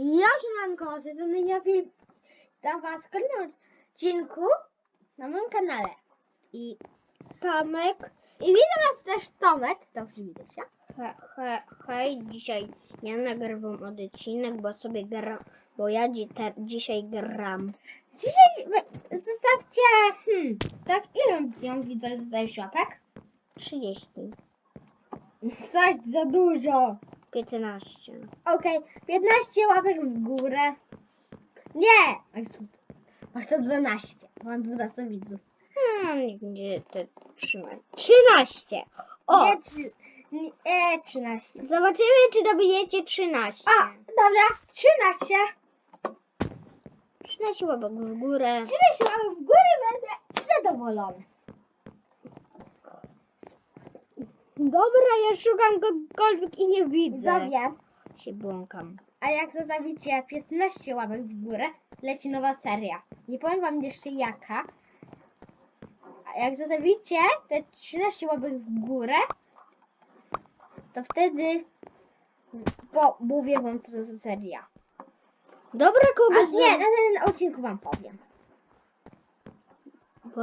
Ja strony ja Filip. Witam was w kolejnym odcinku na moim kanale. I Tomek. I witam was też Tomek. Dobrze widać, ja? He, he, hej, dzisiaj ja nagrywam odcinek, bo sobie gram, bo ja dzi, te, dzisiaj gram. Dzisiaj zostawcie, hmm, tak, ile ją widzę zostawić łapek? 30, Coś za dużo. 15. Okej, 15 łapek w górę. Nie! Ach, to 12. Mam 12 widzów. Hmm, niech będzie te 13. 13! O! Nie, trzy, nie, e, 13. Zobaczymy, czy dobijecie 13. A, dobra, 13. 13 łapek w górę. 13 łapek w górę będę zadowolony. Dobra, ja szukam kogokolwiek i nie widzę. Widzowie, Się błąkam. a jak zostawicie 15 łapek w górę, leci nowa seria. Nie powiem wam jeszcze jaka. A jak zostawicie te 13 łapek w górę, to wtedy po, mówię wam co to za seria. Dobra, A kogo nie, na ten odcinku wam powiem. Bo,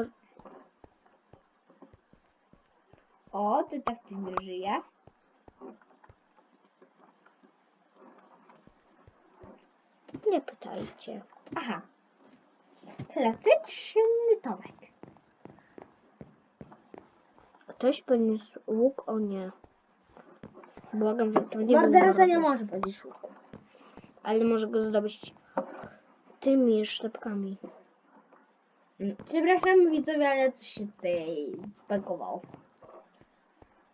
O, ty tak nie żyje. nie pytajcie. Aha. Klasyczny Tomek. Ktoś podniósł łuk? O nie. Błagam, że to nie Morderca nie może powiedzieć łuku. Ale może go zdobyć tymi sztabkami. Mm, Przepraszam widzowie, ale coś się tutaj zbagowało.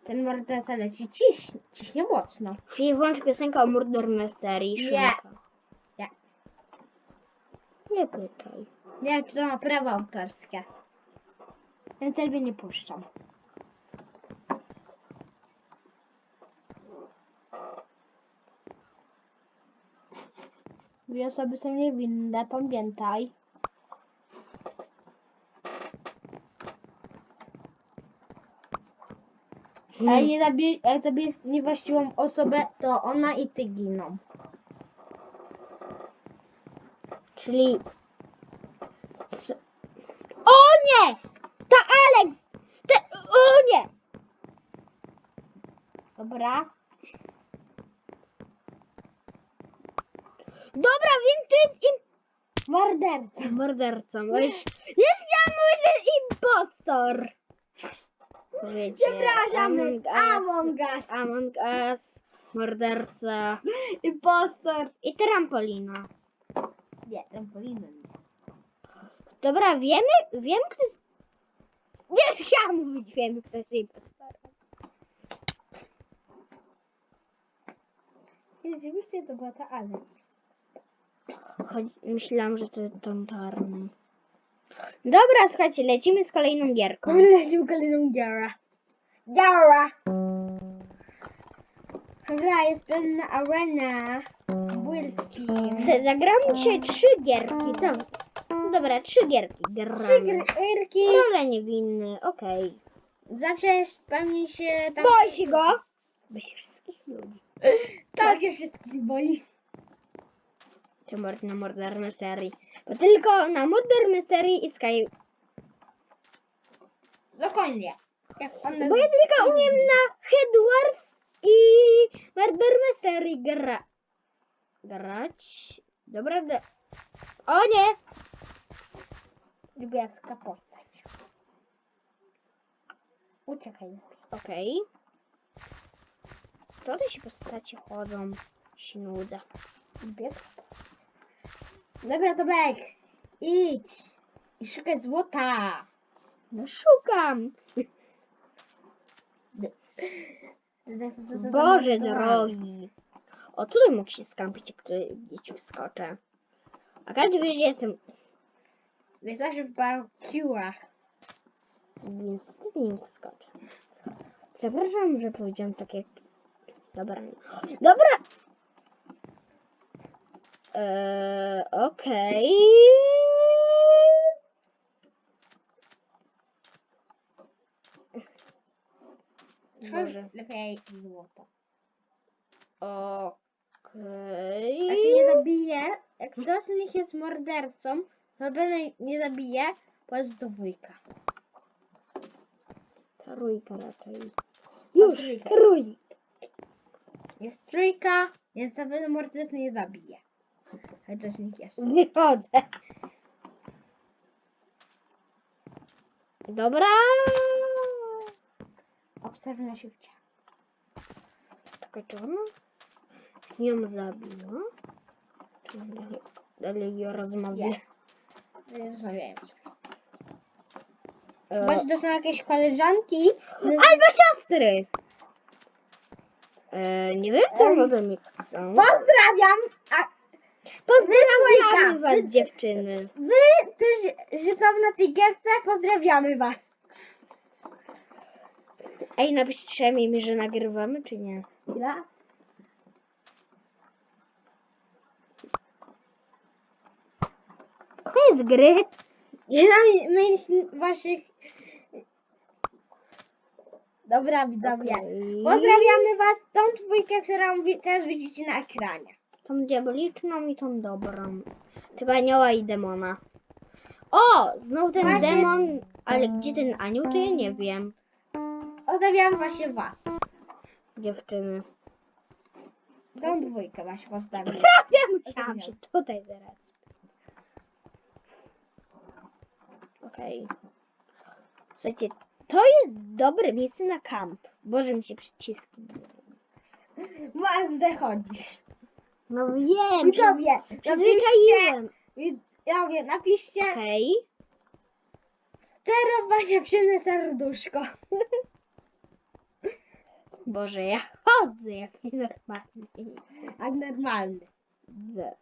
Ten morderca leci ciś, ciśnie mocno. Chwilę włącz piosenkę o Murder Mystery. Nie. Szymka. Nie. Nie pytaj. Nie wiem, czy to ma prawa autorskie. Ten ciebie nie puszczam. Dwie osoby są niewinne, pamiętaj. A nie zabij, jak zabijesz niewłaściwą osobę, to ona i ty giną. Czyli... O nie! To Alex! To... O nie! Dobra? Dobra, wiem, kto jest im... Morderca. Mordercą. bo Już, już chciałam mówić, że jest impostor. Wiecie, Przepraszam, Among Us. Among Us. Morderca. Impostor. I trampolina. Nie, trampoliny nie. Dobra, wiemy, wiem kto jest... Nie chciałam mówić, wiem kto jest impostorem. Rzeczywiście to była ta Alex. Choć myślałam, że to jest tontarny. Dobra, słuchajcie, lecimy z kolejną gierką. Lecimy kolejną Gara. Gara! Dobra, jest pewna arena. Z- Zagramy dzisiaj trzy gierki, co? Dobra, trzy gierki Trzy gramy. gierki. Role niewinny, okej. Zawsze spełni się tam... Boi się go? Boi się wszystkich ludzi. Tak się wszystkich boi. To mord na Murder Mystery. Tylko na Murder Mystery i Sky... Dokładnie. Bo ja tylko umiem na Headwars i Murder Mystery gra... grać. Dobra, do... O nie! Ta postać. Uciekaj. Okej. Tutaj się postaci chodzą. Się nudzę. Lubię Dobra, Tomek. Idź. I szukaj złota. No szukam! Boże drogi! O, tutaj mógł się skampić, jak gdzieś wskoczę. A każdy wie, że jestem... Wystarczy w parkurach. Więc nie wskoczę. Przepraszam, że powiedziałam tak jak... Dobra. Dobra! Eee, okej. Boże. Lepiej złoto. Okej. Ty nie zabij kto z nich jest mordercą, to będę nie zabije, bo jest dwójka. Trójka raczej. Już, trójka. trój. Jest trójka, więc na pewno mordercy nie zabije. Ale nich jest. Wychodzę. Dobra. Obserwuj na siłcie. Czekaj, czy ona ją zabiła? Dalej, dalej ją rozmawia? Nie. Rozmawiają sobie. E, Chyba, że to są jakieś koleżanki. Albo siostry! E, nie wiem, co mnie chcą. Pozdrawiam! Pozdrawiamy was, dziewczyny. wy, którzy że są na tej gierce, pozdrawiamy was. Ej, napiszcie mi, że nagrywamy, czy nie? Chwila. Koniec gry. Nie znam myśl waszych... Dobra, widzowie. Pozdrawiamy was, tą dwójkę, którą wi- teraz widzicie na ekranie. Tą diaboliczną i tą dobrą. Tego anioła i demona. O! Znowu ten Właśnie- demon. Ale gdzie ten anioł, to ja nie wiem. Pozdrawiam właśnie was. Dziewczyny. Tą dwójkę właśnie pozdrawiam. Ja musiałam się tutaj zaraz. Okej. Słuchajcie, to jest dobre miejsce na kamp. Boże mi się przyciski. Was zachodzisz. No wiem, Widzowie, przyzwyczaiłem. widzowie, napiszcie Okej. sterowanie przyjemne serduszko. Boże, ja chodzę jak nienormalny. A normalny. Z-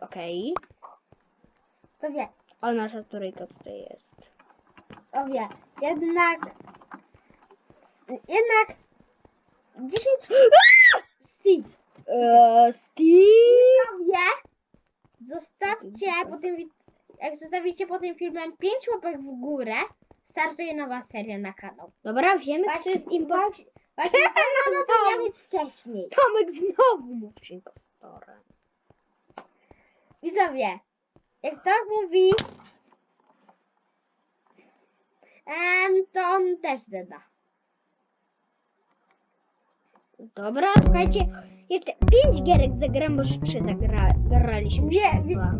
Okej. To wie, O, nasza trójka tutaj jest. to wie. Jednak, jednak 10 Steve. Eee, Steve! Zostawcie po tym, wi- jak zostawicie po tym filmem 5 łapek w górę, startuje nowa seria na kanał. Dobra, wiemy, kto jest impostorem. właśnie, ten to miał być wcześniej. Tomek znowu mów impostorem. Widzowie, jak tak mówi, em, to on też zada. Dobra, słuchajcie, jeszcze pięć gierek zagram, bo już trzy zagra, zagraliśmy. Nie, wi- chyba.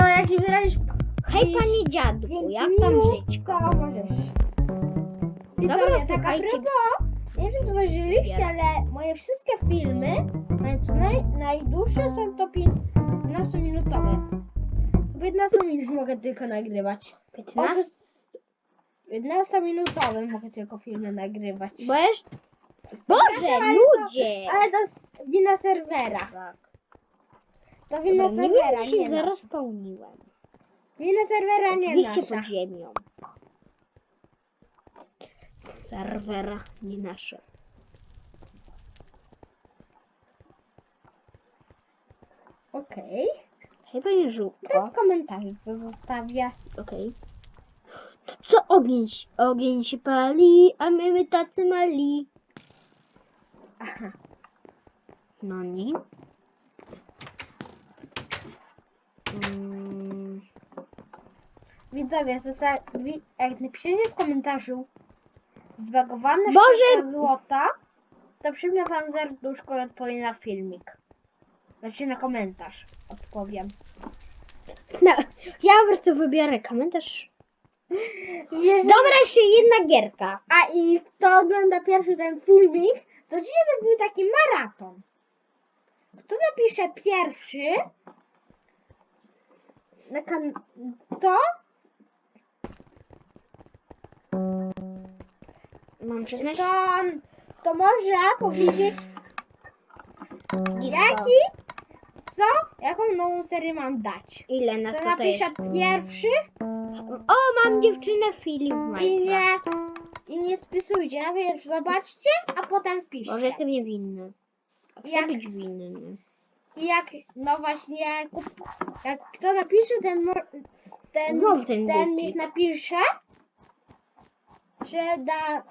No jak się wyrazisz Hej panie dziadku, jak tam żyćko? możesz. Dobra, słuchajcie. propos, nie wiem zauważyliście, ale moje wszystkie filmy, naj- naj, najdłuższe są to 15-minutowe. 15 minut mogę tylko nagrywać. 15? 15-minutowe mogę tylko filmy nagrywać. Bo jeszcze... Boże, Ale to- ludzie! Ale to wina serwera. Tak. To wina Dobra, nie serwera, wiem, czy nie się nasza. zaraz spełniłem. Wina serwera, nie Oczywiście nasza. pod ziemią. Serwera, nie nasze. Okej. Hej panie Okay. żółtko. W komentarzu to zostawię. Okej. Co ogień, się- ogień się pali, a my, my tacy mali. Aha. No nie. Mm, Widzowie, zostawi, jak napiszecie w komentarzu zbagowane Boże! złota, to przyjmę wam serduszko i odpowiem na filmik. Znaczy na komentarz odpowiem. no, ja po prostu wybiorę komentarz. Jeżeli, Dobra, jeszcze jedna gierka. A i kto ogląda pierwszy ten filmik, to dzisiaj zrobimy taki maraton. Kto napisze pierwszy na kan- to Mam przyznać. to, to może powiedzieć jaki, co, jaką nową serię mam dać. Ile nas To tutaj jest? napisze pierwszy O, mam dziewczynę Filip Minecraft. I nie spisujcie. Najpierw zobaczcie, a potem Może wpiszcie. jestem niewinny. A Chcę Jak- być winny. I jak, no właśnie, kup- jak kto napisze, ten, mo- ten, Znowu ten ten głupi. niech napisze, że da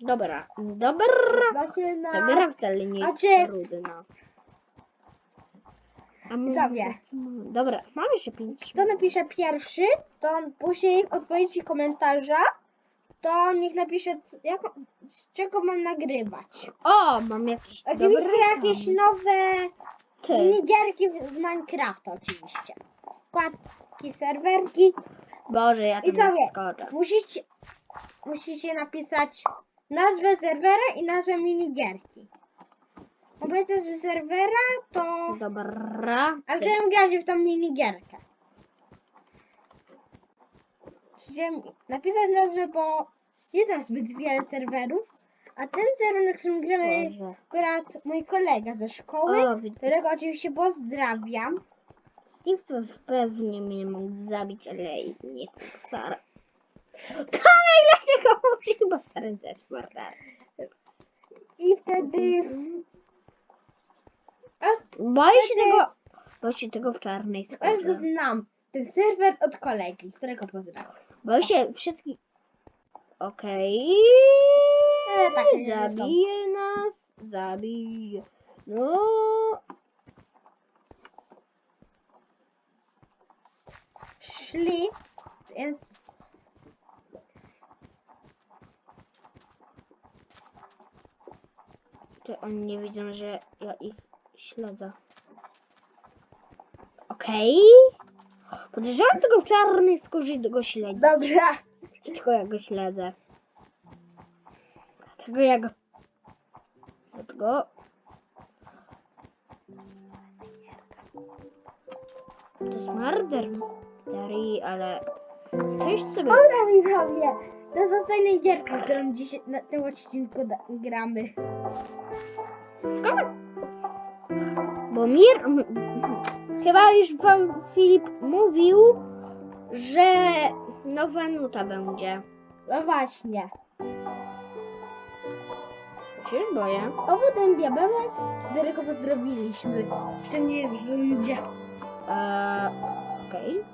Dobra, dobra. właśnie na... Ta gra wcale nie A jest czy- trudna. A my- Widzowie. Dobra, mamy się pięć. Kto napisze pierwszy, to on później w odpowiedzi komentarza, to niech napisze, jak, z czego mam nagrywać. O, mam Oczywiście jakieś nowe Ty. minigierki z Minecrafta oczywiście. Kładki, serwerki. Boże, ja I co wie? skoczę. Musicie, musicie napisać nazwę serwera i nazwę minigierki. Wobec nazwy serwera to... Dobra. A chcę grać w tą minigierkę. Musicie napisać nazwę, bo jest tam zbyt wiele serwerów. A ten serwer, na którym gramy, Boże. akurat mój kolega ze szkoły, O, widzę. którego oczywiście pozdrawiam. I pe- pewnie mnie mógł zabić, ale nie jestem stara. Tomek, dlaczego mówisz, bo stary zeszła. I wtedy... A Boję się tego, boję się tego w czarnej bardzo skórze. znam ten serwer od kolegi, którego pozdrawiam. Boję się wszystkich... Okej. Ale tak nie Zabije nas. Zabije. No. Szli, więc... Czy oni nie widzą, że ja ich śledzę? Okej. Podejrzewam tego w czarnej skórze i go śledzę. Dobra. Tylko ja go śledzę. Dlatego ja go... Dlatego... To jest murder mystery, ale... Coś sobie... Dobra widzowie, to jest ostatnia gierka, którą dzisiaj na tym odcinku gramy. Bo Mir... Chyba już wam Filip mówił, że nowa nuta będzie. No właśnie. Się już boję. Owo ten diabełek, którego pozdrowiliśmy. Jeszcze nie ludzie. Eee, Okej.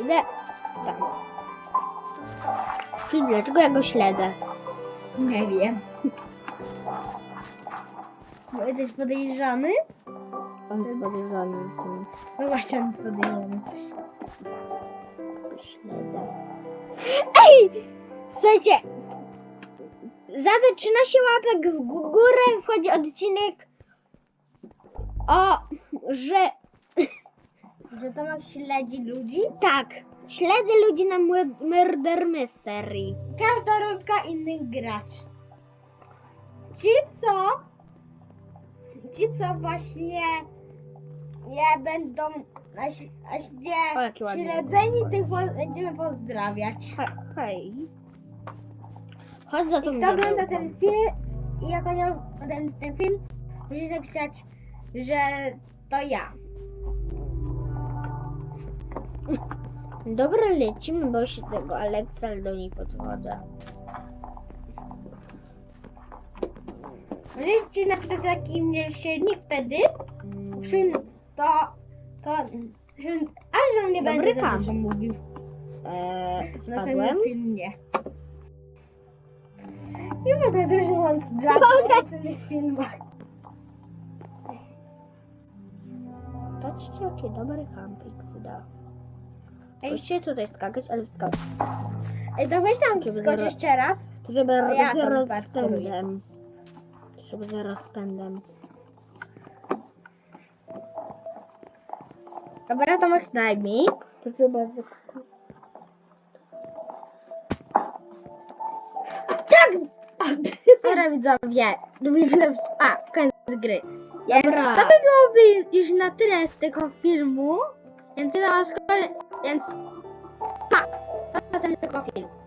Idę tam. Filip, dlaczego ja go śledzę? Nie wiem. Bo jesteś podejrzany? On jest podejrzany. No właśnie, on jest podejrzany. Śledzę. Ej! Słuchajcie! Za te 13 łapek w gó- górę wchodzi odcinek o, że Że Tomek śledzi ludzi? tak, śledzę ludzi na Mur- Murder Mystery. Każda rundka inny gracz. Ci co? Ci co właśnie nie będą na, ś- na O, śledzeni, tych po- będziemy pozdrawiać. He- Hej. Chodź za tą Kto ogląda diabełką. ten film i jak on ten, ten film, musicie napisać, że to ja. Dobra, lecimy, bo się tego Aleksa, ale do niej podchodzę. Możecie napisać jaki mieliście nick wtedy, przy, to, to, że, aż że nie Dobry będę za plan. dużo mówił Eee, w wpadłem. następnym filmie. Chyba za dużo mam zdradzić w następnych filmach. Patrzcie, jaki dobry camping da. Ej. Musicie tutaj skakać, ale skakać. Ej, to weź tam Żeby skocz zaraz- jeszcze raz. Żeby ja ja tam zaraz parkuję. pędem. Żeby zaraz pędem. Dobra, Tomek, daj mi. Chyba... z- Tak! Dobra widzowie, robimy a, koniec gry. Więc Dobra. to by byłoby już na tyle z tego filmu. Więc ja was. Więc pa! To następnego filmu.